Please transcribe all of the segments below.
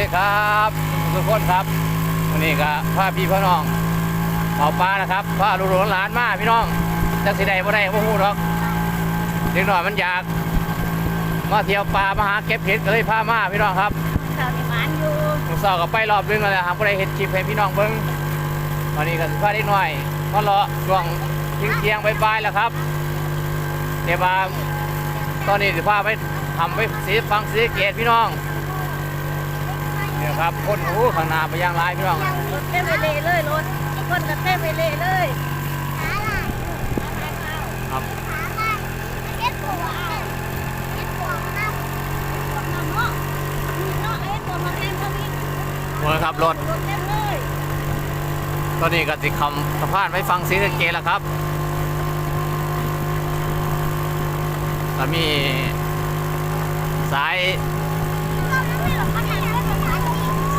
ดีครับทุกคนครับวันนี้ก็พาพี่พ่อน้องเอาปลานะครับพาลูกหลานหลานมาพี่น้องจักสิได้บ่ได้บ่ฮู้หรอกเด็กน้อยมันอยากมาเที่ยวป่ามาหาเก็บเห็ดก็เลยพามาพี่น้องครับข่าวในบ้านอยู่สอบกับไปรอบนึงแล้วหละครับบ่ได้เห็นคลิปให้พี่น้องเบิ่งวันนี้ก็สิพาเด็กน้อยมารอช่วงยิงเที่ยงๆบ่ายๆแล้วครับเดี๋ยวมาตอนนี้สิพาไปทำไปสีฟังสีเกตพี่น้อง เนี่ยครับคนหูข้างหน้าไปย่างหลายพี่น้องรถเต็มไปเลยเลยรถคนก็เต็มไปเลยเลยครับเอ็ดตัวเอ็ดตัวน้ำน้ำเนาะเนาะเอ็ดตัวมาเต็มเท่านี้โอ้ยครับรถรถเต็มเลยตอนนี้ก็ติคำสะพานไปฟังสีสะเกตแล้วครับก็มีสาย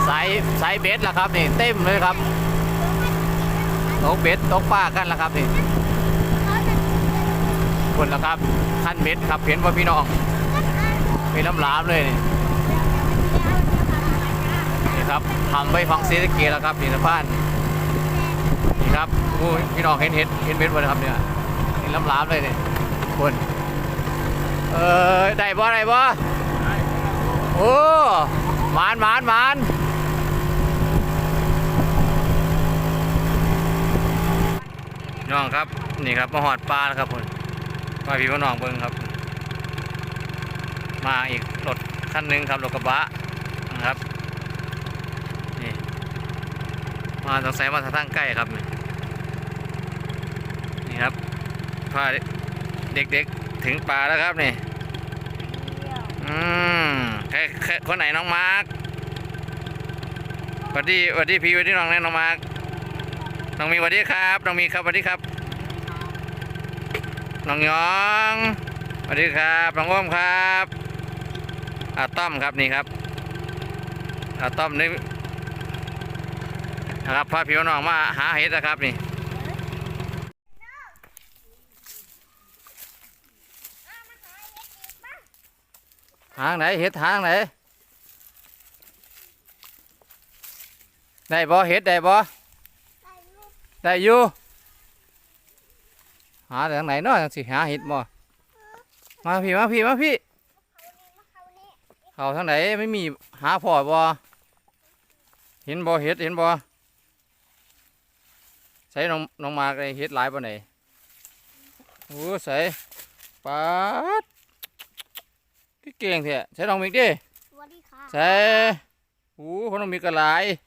สายสายเบสแล้วครับนี่เต็มเลยครับตกเบสตกป้ากันล้วครับนี่คนล้วครับขั้นเบสครับเห็นว่าพี่น้องเป็นน้ำลามเลยนี่นี่ครับทำไปฟังสีสเกตแล้วครับนี่สะพานนี่ครับโอ้พี่น้องเห็นเห็นเห็นเม็ดบ่ะครับเนี่ยเห็นล้ำล้ำเลยนี่คนเออได้บ่ได้บ่โอ้หมานหมานหมาน น้องครับนี่ครับมาหอดปลาแล้วครับคนมาพี่มาน้องเบิ้งครับ มาอีกรถคันหนึ่งครับรถกระบะนะครับนี่มาสงสัยมาทางใกล้ครับนี่ครับพาเด็กๆถึงป่าแล้วครับนี่อืมใครใครคนไหนน้องมาร์คสวัสดีสวัสดีพี่สวัสดีน้องแน่น้องมาร์ค น้องมีสวัสดีครับน้องมีครับสวัสดีครับน้องยองสวัสดีครับน้องอ้อมครับอาต้อมครับนี่ครับอาต้อมนี่นะครับพาพี่น้องมาหาเห็ดนะครับนี่ทางไหนเห็ดทางไหนได้บ่เห็ดได้บ่ ได้อยู่หาทางไหนเนาะจังสิหาเห็ดบ่มาพี่มาพี่มาพี่เขาทางไหนไม่มีหาพอบ่เห็นบ่เห็ดเห็นบ่ใส่น้องน้องมากเลยเห็ดหลายบ่ไหนโอ้ใส่ปาด cái kiềng thì sẽ đồng miệng đi สวัสดีค่ะ sẽ ú không đồng miệng cả lại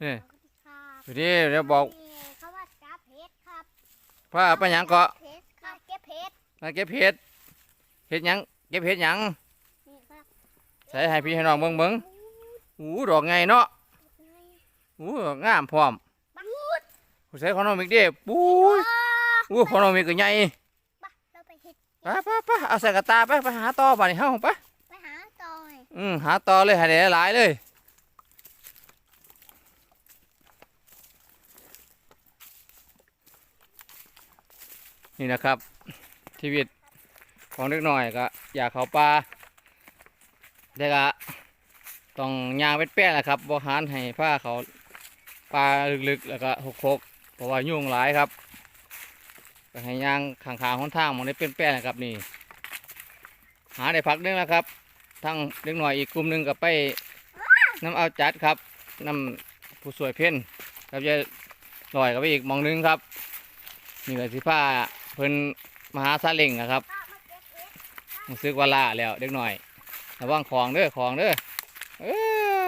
สวัสดีค่ะ thì đi để บอกจับเพชรครับ pha apa nhang kọ เพชรครับเก็บเพชร là kép hết hết nhang kép hết nhang นี่ครับ sẽ hai phi hai nòng bưng bưng ú đỏ ngày nó ú ngam phòm บังฮูด sẽ không đồng miệng đi búi ú không đồng miệng cả nhai ปะเราไปเห็ด pa pa pa à sẽ cả ta pa pa há to bà này không pa ไปหาต่อย ừ há to lên hai để lại đây นี่นะครับ ชีวิตของเด็กหน่อยก็ อยากเขาปลาแต่ก็ต้องยางเป็นแป้นแหละครับบริหารให้ผ้าเขาปลาลึกๆ แล้วก็หกๆเพราะว่ายุ่งหลายครับก็ให้ยางขางๆหนทางมันได้เป็นแป้นนะครับนี่ หาได้พักนึงแล้วครับทั้งเด็กหน่อยอีกกลุ่มหนึ่งก็ไปน้ำเอาจัดครับน้ำผู้สวยเพ่นครับจะลอยก็ไปอีกมองหนึงครับนี่ก็สิผ้า เพิ่นมหาซาเล็งนะครับป้ามาเก็บเพชรรู้สึกว่าล่าแล้วเด็กหน่อยระวังของเด้อของเด้อเอ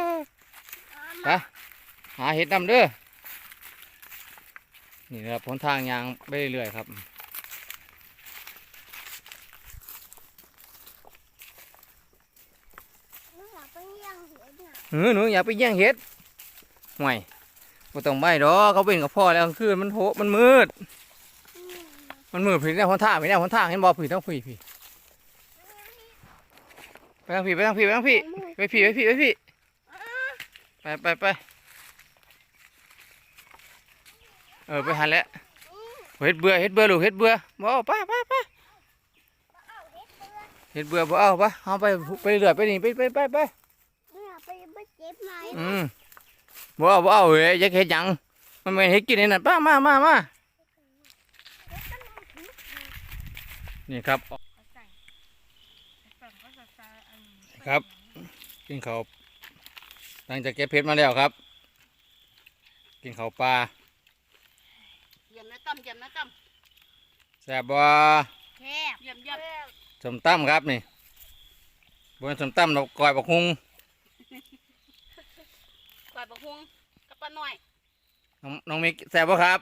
อเอาไปหาเห็ดนำเด้อนี่นะครับผลทางยางไปเรื่อยๆครับมาเราต้องเลี้ยงเห็ดน่ะเออหนูอย่าไปแย่งเห็ดห่วยบ่ต้องไปดอกเขาเป็นกับพ่อแล้วกลางคืนมันโหมันมืดอื มมันมืดผีแนวหนทางผีแนวหนทางเห็นบ่ผีต้องผีผีไปทางผีไปทางผีไปทางผีไปผีไปผีไปผีไปไปไปเออไปหันแล้วเฮ็ดเบื่อเฮ็ดเบื่อลูกเฮ็ดเบื่อบ่เอาไปไปไปเอาเห็ดเปลือกเฮ็ดเบื่อบ่เอาไปเอาไปไปเรื่อยไปนี่ไปไปไปไปเนี่ยไปไม่เจ็บไหมอืมบ่เอาบ่เอาเว้ยอยากเฮ็ดหยังมันไม่นเฮ็ดกินนี่นั่นป้ามามามา นี่ครับครับกินข้าวหลังจากเก็บเพชรมาแล้วครับ กินข้าวปลาเยี่ยมนะต้อมเยี่ยมนะต้อมแซ่บบ่แคบเยี่ยมเยี่ยมสมตั้มครับนี่บนสมตั้มเราก้อยบักฮุงกวาดบักฮุงกับป้าน้อยน้องน้องมิกแซ่บบ่ครับ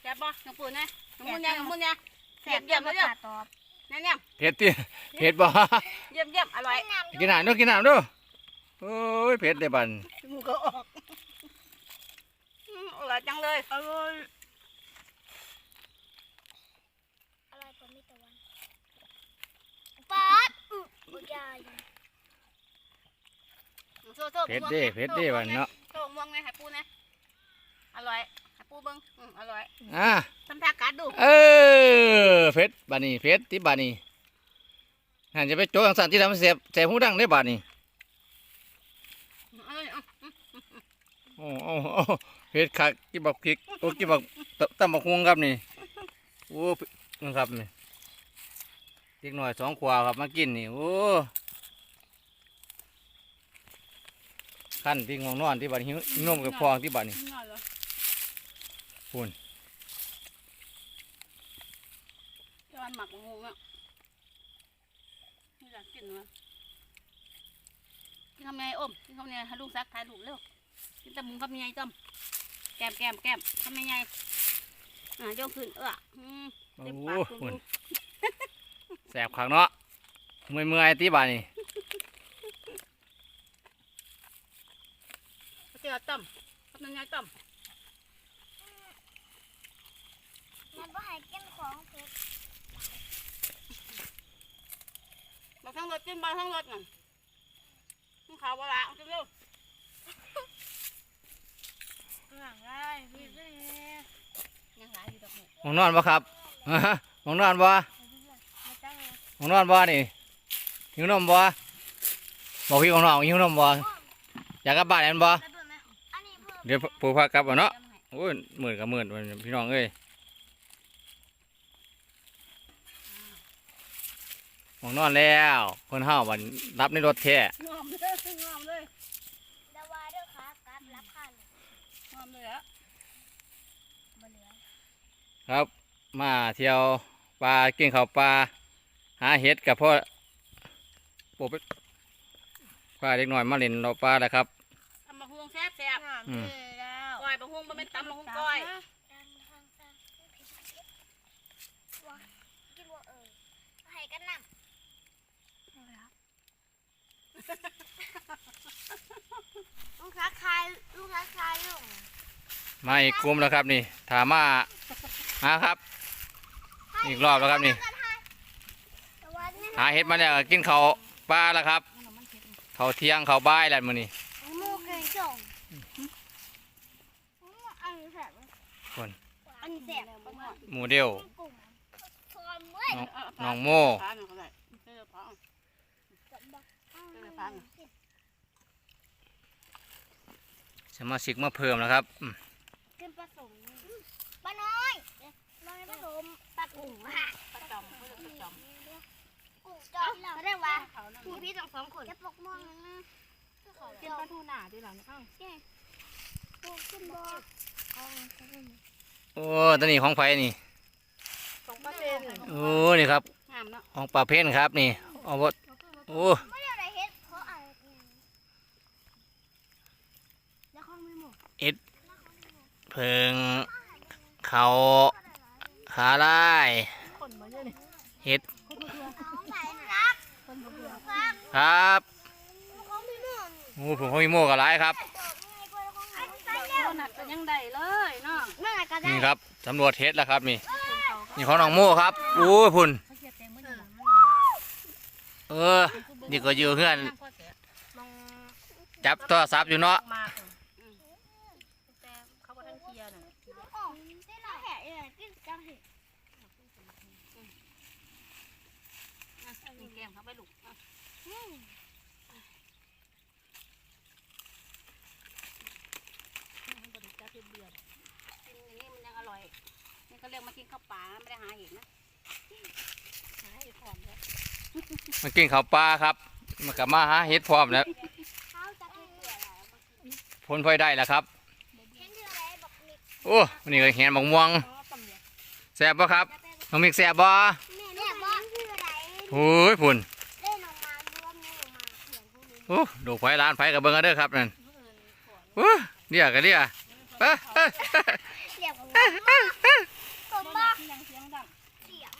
แซ่บบ่น้องปูนะน้องมุนยาน้องมุนยาแสบเยี่ยมแล้วตอบนั่นเนี่ยเผ็ดติเผ็ดบ่เยี่ยมเยี่ยมอร่อยกินน้ำด้วยกินน้ำด้วยโอ้ยเผ็ดเด้บันมูก็ออกอืมอร่อยจังเลยอร่อยอะไรก็มีตะวันป๊าดอือบุญญาอยู่โซ่โซ่เผ็ดเด้เผ็ดเด้บันเนาะโซ่ม่วงไงให้ปูนะอร่อยให้ปูเบิ้งอืมอร่อยอ่าทำท่ากัดดูเออ เผ็ดบานี่เผ็ดที่บานี่หันจะไปโจ้ทางสันที่ทำให้เสียบเสียบหูดังได้บานี่อร่อยอะโอ้โอ้โอ้เผ็ดคักกินบักพริกโอ้กินบักตตำบักฮวงครับนี่โอ้นี่ครับนี่เล็กหน่อยสองขวาครับมากินนี่โอ้ขั้นที่งองนอนที่บ้านหิวนมกับพองที่บ้านนี่อร่อยเลย พูนที่วันหมักบักฮุงอะนี่อยากกินวะกินคำไงอมกินคำไงให้ลูกซักถ่ายรูปเร็วกินแตะมุงคำไงต้อมแก้มแก้มแก้มคำไงอะยกขึ้นเอออืมโอ้เต็มปากพูนแสบขังเนาะเมื่อยเมื่อยๆที่บ้านนี่เจอต้มทำยังไงต้มมันบ่ให้กินของเผ็ด มาทั้งรถกินมาทั้งรถน่ะมึงขาวเวลาเอาเร็วหลังได้พี่พี่ยังหลายอยู่ดอกหมูห้องนอนบ่ครับห้องนอนบ่มาตั้งเลยห้องนอนบ่นี่หิวนมบ่บอกพี่ของน้องหิวนมบ่อยากกลับบ้านแอนบ่ไปเบิ่งไหมอันนี้เพิ่มเดี๋ยวปู่พากลับบ่เนาะจำให้โอ้ยหมื่นกับหมื่นพี่น้องเอ้ย ห้องนอนแล้ว คนเฮาวันรับในรถแท้งอมเลยงอมเลยดาวาเด้อครับกับรับค่าเลยงอมเลยอะบ่เหลือครับ มาเที่ยวปลากินข้าวปลาหาเห็ดกับพ่อปลูกไปปลาเด็กหน่อยมาเล่นเราปลาแล้วครับทำมะฮวงแซ่บแซ่บอืมแล้วก้อยมะฮวงมันเป็นตำมะฮวงก้อยดันทางตาว่ากินว่าเออให้กันนำลูกค้าคายลูกค้าคายลุง มาอีกกลุ่มแล้วครับนี่ถามมาหาครับ อีกรอบแล้วครับนี่ หาเห็ดมาแล้วก็กินข้าวปลาแล้วครับข้าวเที่ยงข้าวบ่ายแล้วมื้อนี้มูเคยส่งอันนี้แสบคนอันนี้แสบหมูเดียวกลุ่มทอนเว้ยน้องโมพาหนึ่งก็ได้เจอพาสมาชิกมาเพิ่มแล้วครับอืม ขึ้นผสมป้าน้อยน้อยผสมปลากุ้งค่ะประจอมเขาเรียกประจอมกุ้งจอมเขาเรียกว่าผู้พี่สองสองคนจะปกมองนะกินปลาทูหนาดีหลังข้างปลูกขึ้นบ่โอ้ตอนนี้ของไผนี่สองปอร์เซ็นโอ้นี่ครับของปลาเพนครับนี่เอาบดโอ้ไม่ได้อะไรเฮ็ด พิงเขาขาลายคนมาเยอะเลยเห็ดน้องใส่รักครับครับเขาไม่หมดโอ้ผมของอีโมกับหลายครับใส่แล้วโดนัทก็ยังได้เลยเนาะนั่นแหละก็ได้นี่ครับสำรวจเห็ดแล้วครับนี่นี่ของน้องโมครับโอ้ยพุ่นเขาเสียเต็มมือหนึ่งเออนี่ก็อยู่เพื่อนพ่อเสียมองจับโทรศัพท์อยู่เนาะ แก้มเขาไปลูกมันบริจาคเบื่อกินอย่านี่มันยังอร่อย นี่ก็เรียกมากินข้าวป่าไม่ได้หาเห็นนะหาเห็พร้อมแล้มากินข้าวปลาครับมากลับมาหาเห็ดพร้อมแล้วผลพลอยได้แล้วครับโอ้นี่ก็เห็นมักม่วงแซ่บปะครับน้องมิกแซ่บปะ โอ้ยพุ่นเล่นออกมาดูว่าแม่ออกมาเสียงพวกนี้โอ้ดูไฟร้านไฟกับเบิ้งกันเด้อครับนั่นโอ้เรียกกันเรียกเอ้ยเอ้ยเรียกว่าตัวบ้าเสียงเสียงดังเสียง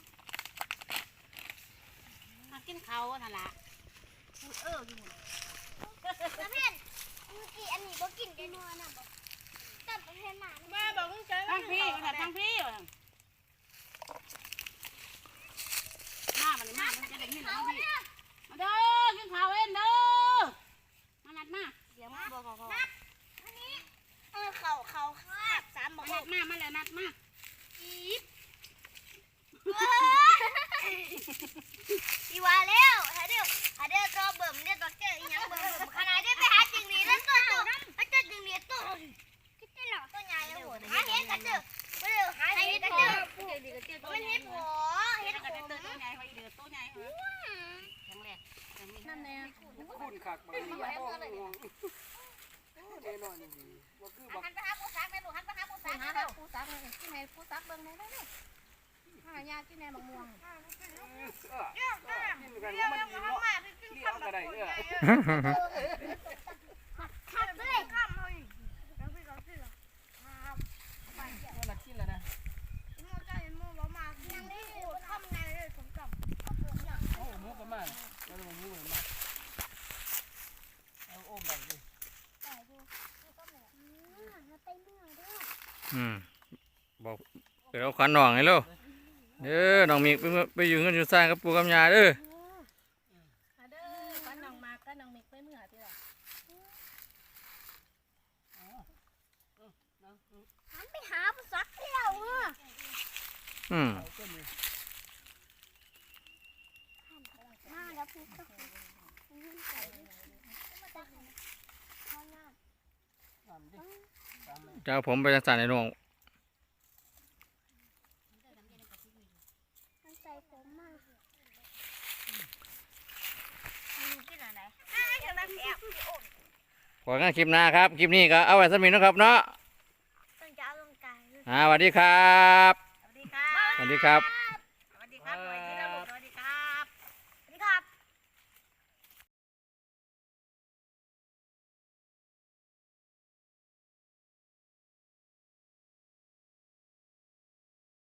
มากินเขาวนั่นล่ะเอออยู่ประเภทเมื่อกี้อันนี้บอกกินกันนัวนะบอกแต่ประเภทหมามาบอกมึงเจอทั้งพี่ว่าทั้งพี่ ว่ามามันมามันจะได้ยินทั้งพี่มาเด้อกินข้าวเองเด้อมานัดมาเดี๋ยวมาบอกบอกบอกอันนี้เออเขาเขาขาบสามบอกนัดมามาแล้วนัดมาอีฟอีว่าแล้วถ้าเดี๋ยวถ้าเดี๋ยวตัวเบิ่มเดี๋ยวตัวเจ้าอีหยังเบิ่มเบิ่มขนาดเดี๋ยวไปหาจิงหรีแล้วตัวตัวแล้วเจ้าจิงหรีตัวคิดได้หรอตัวใหญ่แล้วหัวหาเห็ดกันเจอเดี๋ยวหาเห็ดกันเจอเดี๋ยวดีก็เตี้ยตัวมันใหญ่เห็ดหัวเห็ด แล้วก็ หัว เตี้ยตัวใหญ่ไปเดือตัวใหญ่แข็งแรง นั่นแน่คุณคักมางทีแน่นอนนี่บ่คือบักหันไปหาผู้ซักไปลูกหันไปหาผู้ซักหาเร็วผู้ซักเลยที่ไหนผู้ซักเบิ่งหนได้เลยหายาที่ไหนมะม่วงเออกินกันว่ามันกินเนาะเลี้ยงก็ไดเออขับเลยขับเลย มันละกินแล้วนะ ยังได้ทำงานเลยผมกับ โอ้หมูประมาณแล้วหมูประมาณเอาโอ้มได้เลย ไปดูก็เหมือนไปเมื่อด้วย อืมบอกเดี๋ยวเอาขวัญหน่องให้ลูกเด้อน้องมิกไปเมื่อไปอยู่เงินอยู่สร้างกับปู่กับยาเด้อมาเด้อป้าน้องมาก็น้องมิกไปเมื่อที่ละหันไปหาผู้ซักแล้วอะอืมเอาเส้นนี้มาแล้วพี่ก็ยืนใส่ข้างหน้า ตามดิตาม เลยจะเอาผมไปจังสันในน้องมันใส่ผมมาที่ไหนอ่าเดี๋ยวมาแอบพี่โอ๊ตขอกันคลิปหน้าครับ คลิปนี้ก็เอาไว้สมินนะครับเนาะต้องจะเอาลงกายอ่าสวัสดีครับ สวัสดีค่ะสวัสดีครับ